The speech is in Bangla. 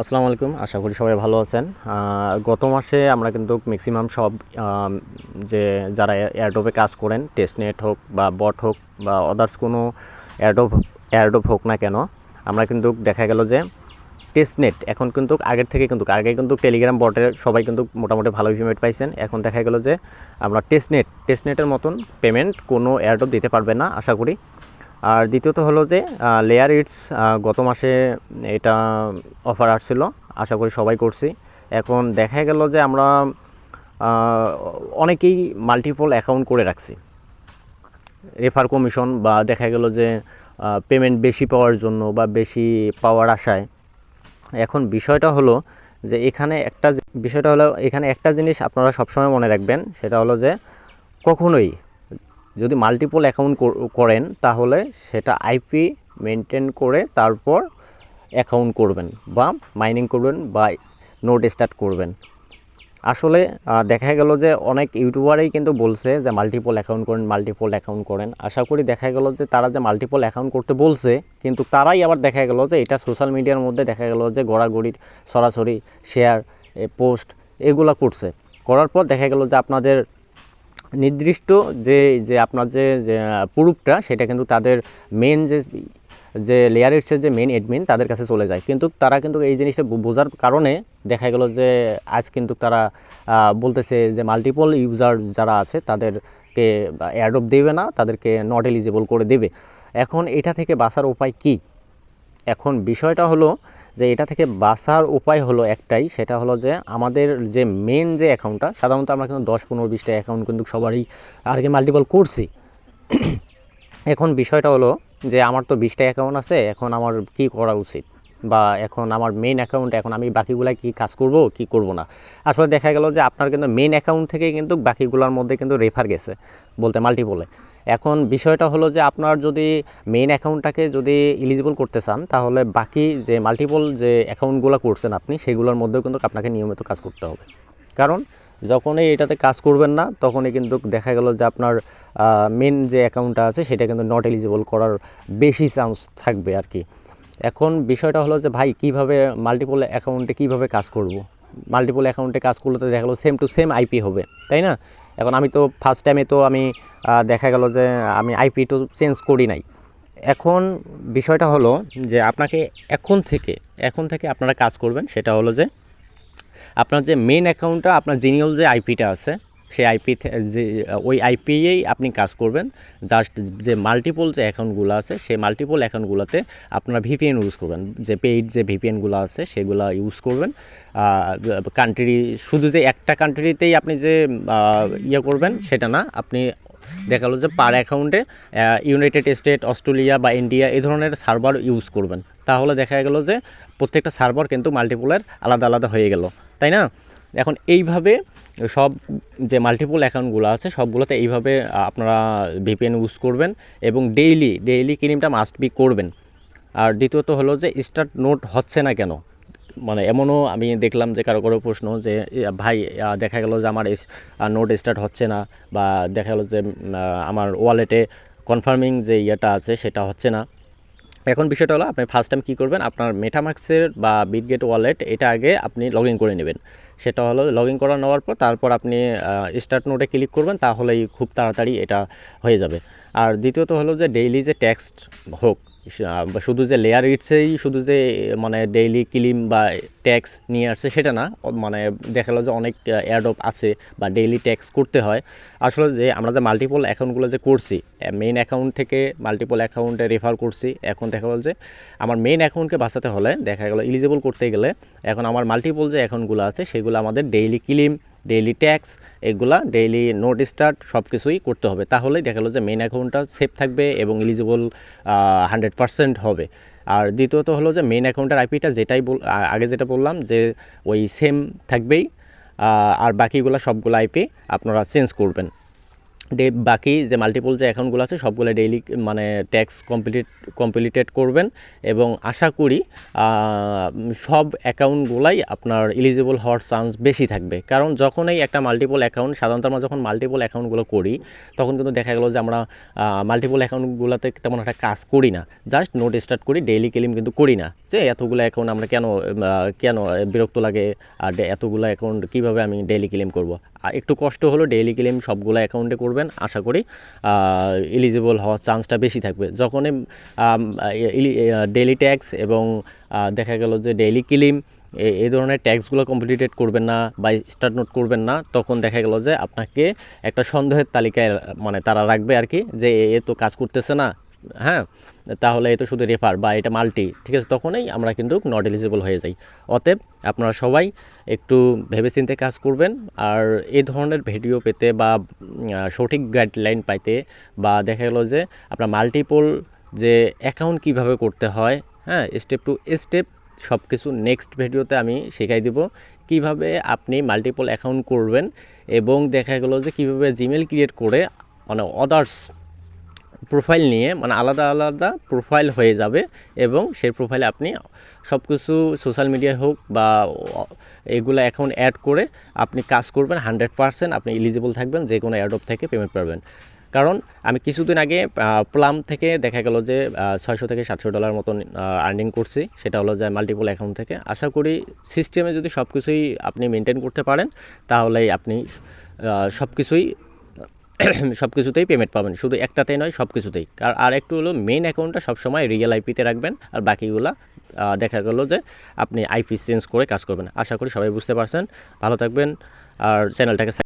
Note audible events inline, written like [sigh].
আসসালামু আলাইকুম, আশা করি সবাই ভালো আছেন। গত মাসে আমরা কিন্তু ম্যাক্সিমাম সব যে যারা এয়ারডোপে কাজ করেন টেস্টনেট হোক বা বট হোক বা আদার্স কোনো এয়ারডোপ এয়ারডোপ হোক না কেন, আমরা কিন্তু দেখা গেল যে টেস্টনেট এখন কিন্তু আগের থেকে কিন্তু, আগে কিন্তু টেলিগ্রাম বটের সবাই কিন্তু মোটামুটি ভালো পেমেন্ট পাইছেন। এখন দেখা গেল যে আমরা টেস্টনেট টেস্টনেটের মতন পেমেন্ট কোনো এয়ারডোপ দিতে পারবে না, আশা করি। আর দ্বিতীয়ত হলো যে লেয়ার ইটস গত মাসে এটা অফার আসছিল, আশা করি সবাই করছি। এখন দেখা গেল যে আমরা অনেকেই মাল্টিপল অ্যাকাউন্ট করে রাখছি। রেফার কমিশন বা দেখা গেল যে পেমেন্ট বেশি পাওয়ার জন্য বা বেশি পাওয়ার আশায়। এখন বিষয়টা হলো যে, এখানে একটা বিষয়টা হলো, এখানে একটা জিনিস আপনারা সবসময় মনে রাখবেন, সেটা হলো যে, কখনোই যদি মাল্টিপল অ্যাকাউন্ট করেন, তাহলে সেটা আইপি মেনটেন করে তারপর অ্যাকাউন্ট করবেন বা মাইনিং করবেন বা নোট স্টার্ট করবেন। আসলে দেখা গেল যে অনেক ইউটিউবারেই কিন্তু বলছে যে মাল্টিপল অ্যাকাউন্ট করেন মাল্টিপল অ্যাকাউন্ট করেন। আশা করি দেখা গেল যে তারা যে মাল্টিপল অ্যাকাউন্ট করতে বলছে, কিন্তু তারাই আবার দেখা গেল যে এটা সোশ্যাল মিডিয়ার মধ্যে দেখা গেল যে গড়াগড়ি, সরাসরি শেয়ার পোস্ট এগুলা করছে। করার পর দেখা গেল যে আপনাদের নির্দিষ্ট যে যে আপনার যে প্রুফটা, সেটা কিন্তু তাদের মেন যে যে লেয়ারের যে মেন অ্যাডমিন তাদের কাছে চলে যায়। কিন্তু তারা কিন্তু এই জিনিসটা বোঝার কারণে দেখা গেল যে, আজ কিন্তু তারা বলতেছে যে মাল্টিপল ইউজার যারা আছে, তাদেরকে অ্যাডপ দেবে না, তাদেরকে নট এলিজিবল করে দেবে। এখন এটা থেকে বাঁচার উপায় কি? এখন বিষয়টা হলো যে এটা থেকে বাঁচার উপায় হলো একটাই, সেটা হলো যে আমাদের যে মেন যে অ্যাকাউন্টটা সাধারণত আমরা কিন্তু দশ, পনেরো, বিশটা অ্যাকাউন্ট কিন্তু সবারই আর কি মাল্টিপল করছি। এখন বিষয়টা হলো যে আমার তো বিশটা অ্যাকাউন্ট আছে, এখন আমার কি করা উচিত? বা এখন আমার মেন অ্যাকাউন্ট এখন আমি বাকিগুলা কি কাজ করব, কি করব না? আসলে দেখা গেল যে আপনার কিন্তু মেন অ্যাকাউন্ট থেকে কিন্তু বাকিগুলোর মধ্যে কিন্তু রেফার গেছে, বলতে মাল্টিপলে এখন বিষয়টা হলো যে আপনার যদি মেইন অ্যাকাউন্টটাকে যদি এলিজিবল করতে চান, তাহলে বাকি যে মাল্টিপল যে অ্যাকাউন্টগুলো করছেন আপনি, সেগুলোর মধ্যেও কিন্তু আপনাকে নিয়মিত কাজ করতে হবে। কারণ যখনই এটাতে কাজ করবেন না, তখনই কিন্তু দেখা গেল যে আপনার মেন যে অ্যাকাউন্টটা আছে, সেটা কিন্তু নট এলিজিবল করার বেশি চান্স থাকবে আর কি এখন বিষয়টা হলো যে ভাই, কীভাবে মাল্টিপল অ্যাকাউন্টে কীভাবে কাজ করব? মাল্টিপল অ্যাকাউন্টে কাজ করলে তো দেখা গেলো সেম টু সেম আইপি হবে, তাই না? এখন আমি তো ফার্স্ট টাইমে তো আমি দেখা গেল যে আমি আইপি তো চেঞ্জ করি নাই। এখন বিষয়টা হলো যে আপনাকে এখন থেকে এখন থেকে আপনারা কাজ করবেন, সেটা হলো যে আপনার যে মেন অ্যাকাউন্টটা আপনার জিনিয়াল যে আইপিটা আছে সেই আইপি যে ওই আইপিয়েই আপনি কাজ করবেন। জাস্ট যে মাল্টিপল যে অ্যাকাউন্টগুলো আছে, সেই মাল্টিপল অ্যাকাউন্টগুলোতে আপনারা ভিপিএন ইউজ করবেন। যে পেইড যে ভিপিএনগুলো আছে, সেগুলো ইউজ করবেন। কান্ট্রি শুধু যে একটা কান্ট্রিতেই আপনি যে ইয়ে করবেন, সেটা না। আপনি দেখা গেলো যে পার অ্যাকাউন্টে ইউনাইটেড স্টেট অস্ট্রেলিয়া বা ইন্ডিয়া এই ধরনের সার্ভার ইউজ করবেন। তাহলে দেখা গেলো যে, প্রত্যেকটা সার্ভার কিন্তু মাল্টিপলের আলাদা আলাদা হয়ে গেল। তাই না? এখন এইভাবে সব যে মাল্টিপল অ্যাকাউন্টগুলো আছে, সবগুলোতে এইভাবে আপনারা ভিপিএন ইউজ করবেন এবং ডেইলি ডেইলি ক্রিমটা মাস্ট বি করবেন। আর দ্বিতীয়ত হলো যে স্টার্ট নোট হচ্ছে না কেন? মানে এমনও আমি দেখলাম যে কারও কারও প্রশ্ন যে ভাই দেখা গেল যে আমার নোট স্টার্ট হচ্ছে না বা দেখা গেলো যে আমার ওয়ালেটে কনফার্মিং যে ইয়েটা আছে সেটা হচ্ছে না। এখন বিষয়টা হলো আপনি ফার্স্ট টাইম কী করবেন? আপনার মেটামাক্সের বা বিটগেট ওয়ালেট এটা আগে আপনি লগ ইন করে নেবেন। সেটা হলো লগ ইন করা নেওয়ার পর তারপর আপনি স্টার্ট নোটে ক্লিক করবেন তাহলেই খুব তাড়াতাড়ি এটা হয়ে যাবে। আর দ্বিতীয়ত হলো যে ডেইলি যে টেক্সট হোক শুধু যে লেয়ার ইটসেই শুধু যে মানে ডেইলি ক্লিম বা ট্যাক্স নিয়ে আসছে সেটা না মানে দেখা গেলো যে অনেক অ্যাডপ আছে বা ডেইলি ট্যাক্স করতে হয়। আসলে যে আমরা যে মাল্টিপল অ্যাকাউন্টগুলো যে করছি মেইন অ্যাকাউন্ট থেকে মাল্টিপল অ্যাকাউন্টে রেফার করছি, এখন দেখা গেল যে আমার মেইন অ্যাকাউন্টকে বাঁচাতে হলে দেখা গেলো এলিজিবল করতে গেলে, এখন আমার মাল্টিপল যে অ্যাকাউন্টগুলো আছে, সেগুলো আমাদের ডেইলি ক্লিম ডেইলি ট্যাক্স এগুলা ডেইলি নোট স্টার্ট সব কিছুই করতে হবে। তাহলেই দেখা গেলো যে মেইন অ্যাকাউন্টটা সেফ থাকবে এবং এলিজিবল হান্ড্রেড পারসেন্ট হবে। আর দ্বিতীয়ত হলো যে মেইন অ্যাকাউন্টের আইপিটা যেটাই বল আগে যেটা বললাম যে ওই সেম থাকবেই আর বাকিগুলো সবগুলো আইপি আপনারা চেঞ্জ করবেন। ডে বাকি যে মাল্টিপল যে অ্যাকাউন্টগুলো আছে, সবগুলো ডেইলি মানে ট্যাক্স কমপ্লিট কমপ্লিটেড করবেন এবং আশা করি সব অ্যাকাউন্টগুলাই আপনার এলিজিবল হওয়ার চান্স বেশি থাকবে। কারণ যখনই একটা মাল্টিপল অ্যাকাউন্ট সাধারণত আমরা যখন মাল্টিপল অ্যাকাউন্টগুলো করি, তখন কিন্তু দেখা গেলো যে আমরা মাল্টিপল অ্যাকাউন্টগুলোতে তেমন একটা কাজ করি না। জাস্ট নোট স্টার্ট করি ডেইলি ক্লেম কিন্তু করি না। যে এতগুলো অ্যাকাউন্ট আমরা কেন কেন বিরক্ত লাগে, আর এতগুলো অ্যাকাউন্ট কীভাবে আমি ডেইলি ক্লেম করব? একটু কষ্ট হলো ডেইলি ক্লেম সবগুলো অ্যাকাউন্টে করবেন, আশা করি এলিজিবল হওয়ার চান্সটা বেশি থাকবে। যখনই ডেইলি ট্যাক্স এবং দেখা গেল যে ডেইলি ক্লেম এই ধরনের ট্যাক্সগুলো কমপ্লিটেড করবেন না বা স্টার্ট নোট করবেন না, তখন দেখা গেল যে আপনাকে একটা সন্দেহের তালিকায় মানে তারা রাখবে আর কি যে এ- তো কাজ করতেছে না হ্যাঁ তাহলে এ তো শুধু রেফার বা এটা মাল্টি ঠিক আছে? তখনই আমরা কিন্তু নট এলিজিবল হয়ে যাই। অতএব আপনারা সবাই একটু ভেবেচিন্তে কাজ করবেন আর এই ধরনের ভিডিও পেতে বা সঠিক গাইডলাইন পাইতে বা দেখা গেলো যে আপনার মাল্টিপল যে অ্যাকাউন্ট কীভাবে করতে হয় হ্যাঁ স্টেপ টু স্টেপ সব কিছু নেক্সট ভিডিওতে আমি শেখাই দিব। কীভাবে আপনি মাল্টিপল অ্যাকাউন্ট করবেন এবং দেখা গেলো যে কীভাবে জিমেল ক্রিয়েট করে মানে আদার্স প্রোফাইল নিয়ে মানে আলাদা আলাদা প্রোফাইল হয়ে যাবে এবং সেই প্রোফাইলে আপনি সব কিছু সোশ্যাল মিডিয়ায় হোক বা এগুলো অ্যাকাউন্ট অ্যাড করে আপনি কাজ করবেন হান্ড্রেড পারসেন্ট আপনি এলিজিবল থাকবেন, যে কোনো অ্যাডপ থেকে পেমেন্ট পাবেন। কারণ আমি কিছুদিন আগে প্লাম থেকে দেখা গেল যে ছয়শো থেকে সাতশো ডলার মতন আর্নিং করছি। সেটা হলো যে মাল্টিপল অ্যাকাউন্ট থেকে। আশা করি সিস্টেমে যদি সব কিছুই আপনি মেনটেন করতে পারেন, তাহলেই আপনি সব কিছুই [clears throat] সব কিছুতেই পেমেন্ট পাবেন। শুধু একটাতেই নয়, সব কিছুতেই। আর আর একটু হলো মেইন অ্যাকাউন্টটা সবসময় রিয়েল আইপিতে রাখবেন। আর বাকিগুলো দেখা গেল যে আপনি আইপি চেঞ্জ করে কাজ করবেন। আশা করি সবাই বুঝতে পারছেন। ভালো থাকবেন। আর চ্যানেলটাকে